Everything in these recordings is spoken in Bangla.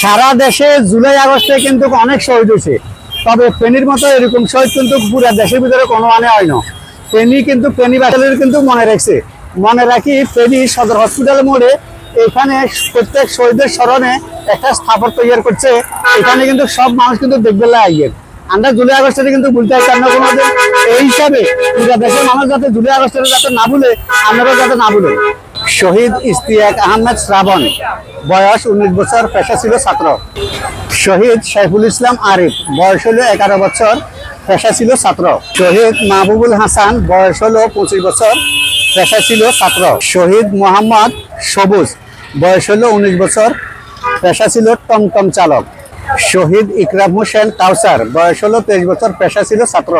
সারা দেশে জুলাই আগস্টে কিন্তু অনেক শহীদ হয়েছে। তবে ফেনীর মতো এরকম শহীদ কিন্তু পুরা দেশের ভিতরে কোনো মানে হয় না। ফেনী কিন্তু ফেনী বাসালের কিন্তু মনে রাখছে। মনে রাখি ফেনী সদর হসপিটাল মোড়ে এখানে প্রত্যেক শহীদের স্মরণে একটা স্থাপত্য তৈরি করছে। এখানে কিন্তু সব মানুষ কিন্তু দেখবে আইয়ের আমরা জুলাই আগস্টে কিন্তু ভুলতে চাই না কোনোদিন এই হিসাবে দেশের মানুষ যাতে জুলাই আগস্টে যাতে না ভুলে, আমরাও যাতে না ভুলে। শহীদ ইস্তিয়াক আহমেদ শ্রাবণ, বয়স উনিশ বছর, পেশা ছিল ছাত্র। শহীদ সাইফুল ইসলাম আরিফ, বয়স হলো এগারো বছর, পেশা ছিল ছাত্র। শহীদ মাহবুবুল হাসান, বয়স হলো পঁচিশ বছর, পেশা ছিল ছাত্র। শহীদ মোহাম্মদ সবুজ, বয়স হলো উনিশ বছর, পেশা ছিল টমটম চালক। শহীদ ইকরাম হোসেন কাউসার। বয়স হলো তেইশ বছর, পেশা ছিল ছাত্র।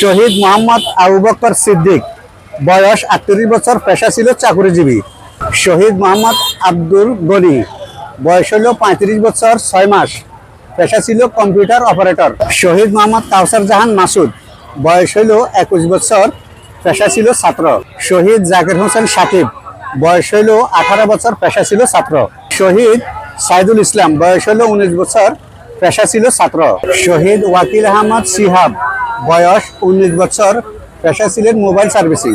শহীদ মোহাম্মদ আবু বকর সিদ্দিক। বয়স আটত্রিশ বছর, পেশা ছিল চাকুরিজীবী। শহীদ মোহাম্মদ আব্দুল গনি। বয়স হলো পঁয়ত্রিশ বছর, ছয় মাস। পেশা ছিল কম্পিউটার অপারেটর। শহীদ মোহাম্মদ কাউসার জাহান মাসুদ। বয়স হলো একুশ বছর, পেশা ছিল ছাত্র। শহীদ জাকির হোসেন সাকিব। বয়স হলো আঠারো বছর, পেশা ছিল ছাত্র। শহীদ সাইদুল ইসলাম। বয়স হলো উনিশ বছর পেশা ছিল ছাত্র শহীদ ওয়াকিল আহমদ সিহাব, বয়স উনিশ বছর, পেশা ছিলেন মোবাইল সার্ভিসিং